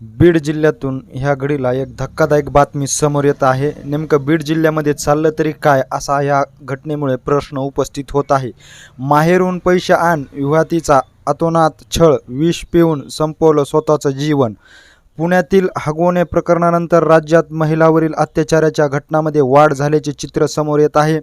बीड जिल्ह्यातून ह्या घडीला एक धक्कादायक बातमी समोर येत आहे. नेमकं बीड जिल्ह्यामध्ये चाललं तरी काय असा या घटनेमुळे प्रश्न उपस्थित होत आहे. माहेरून पैसे आण युहातीचा अतोनात छळ विष पिऊन संपवलं स्वतःचं जीवन. पुण्यातील हगवणे प्रकरणानंतर राज्यात महिलावरील अत्याचाराच्या घटनामध्ये वाढ झाल्याचे चित्र समोर येत आहे.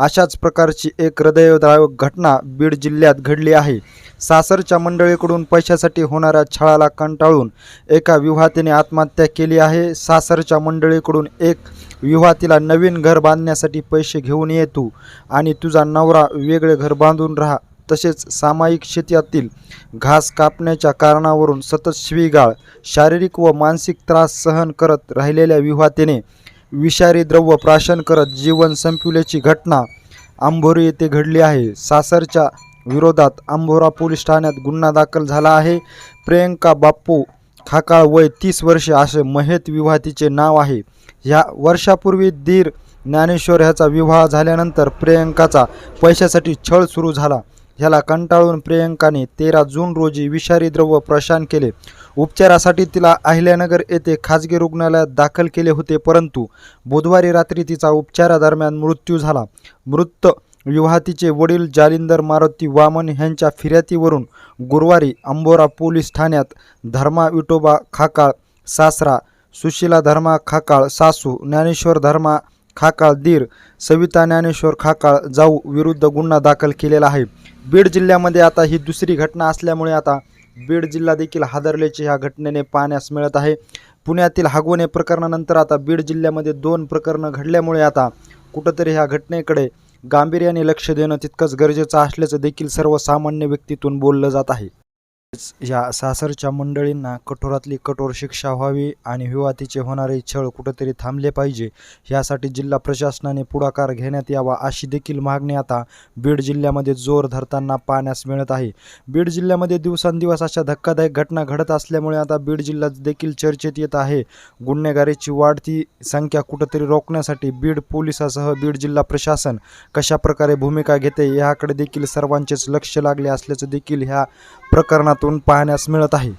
अशाच प्रकारची एक हृदयदायक घटना बीड जिल्ह्यात घडली आहे. सासरच्या मंडळीकडून पैशासाठी होणाऱ्या छळाला कंटाळून एका विवाहातीने आत्महत्या केली आहे. सासरच्या मंडळीकडून एक विवाहातीला नवीन घर बांधण्यासाठी पैसे घेऊन ये तू आणि तुझा नवरा वेगळे घर बांधून राहा. तसेच सामायिक शेतीतील घास कापण्याच्या कारणावरून सतत शिवीगाळ शारीरिक व मानसिक त्रास सहन करत राहिलेल्या विवाहातीने विषारी द्रव्य प्राशन करत जीवन संपविल्याची घटना आंभोरी येथे घडली आहे. सासरच्या विरोधात आंभोरा पोलीस ठाण्यात गुन्हा दाखल झाला आहे. प्रियंका बाप्पू खाकाळ वय तीस वर्षे असे महेत विवाहातीचे नाव आहे. ह्या वर्षापूर्वी दीर ज्ञानेश्वर ह्याचा विवाह झाल्यानंतर प्रियंकाचा पैशासाठी छळ सुरू झाला. ह्याला कंटाळून प्रियंकाने तेरा जून रोजी विषारी द्रव्य प्रशान केले. उपचारासाठी तिला अहिल्यानगर येथे खाजगी रुग्णालयात दाखल केले होते परंतु बुधवारी रात्री तिचा उपचारादरम्यान मृत्यू झाला. मृत विवाहातीचे वडील जालिंदर मारुती वामन यांच्या फिर्यातीवरून गुरुवारी अंबोरा पोलीस ठाण्यात धर्मा विटोबा खाकाळ सासरा सुशीला धर्मा खाकाळ सासू ज्ञानेश्वर धर्मा खाकाळ दीर सविता ज्ञानेश्वर खाकाळ जाऊ विरुद्ध गुन्हा दाखल केलेला आहे. बीड जिल्ह्यामध्ये आता ही दुसरी घटना असल्यामुळे आता बीड जिल्हा देखील हादरल्याची ह्या घटनेने पाहण्यास मिळत आहे. पुण्यातील हागवणे प्रकरणानंतर आता बीड जिल्ह्यामध्ये दोन प्रकरणं घडल्यामुळे आता कुठंतरी ह्या घटनेकडे गांभीर्याने लक्ष देणं तितकंच गरजेचं असल्याचं देखील सर्वसामान्य व्यक्तीतून बोललं जात आहे. या सासरच्या मंडळींना कठोरातली कठोर शिक्षा व्हावी आणि विवाहातीचे होणारे छळ कुठंतरी थांबले पाहिजे यासाठी जिल्हा प्रशासनाने पुढाकार घेण्यात यावा अशी देखील मागणी आता बीड जिल्ह्यामध्ये जोर धरताना पाहण्यास मिळत आहे. बीड जिल्ह्यामध्ये दिवसांदिवस अशा धक्कादायक घटना घडत असल्यामुळे आता बीड जिल्ह्यात देखील चर्चेत येत आहे. गुन्हेगारीची वाढती संख्या कुठंतरी रोखण्यासाठी बीड पोलिसासह बीड जिल्हा प्रशासन कशा प्रकारे भूमिका घेते याकडे देखील सर्वांचेच लक्ष लागले असल्याचं देखील ह्या प्रकरणात माध्यमातून पाहण्यास मिळत आहे.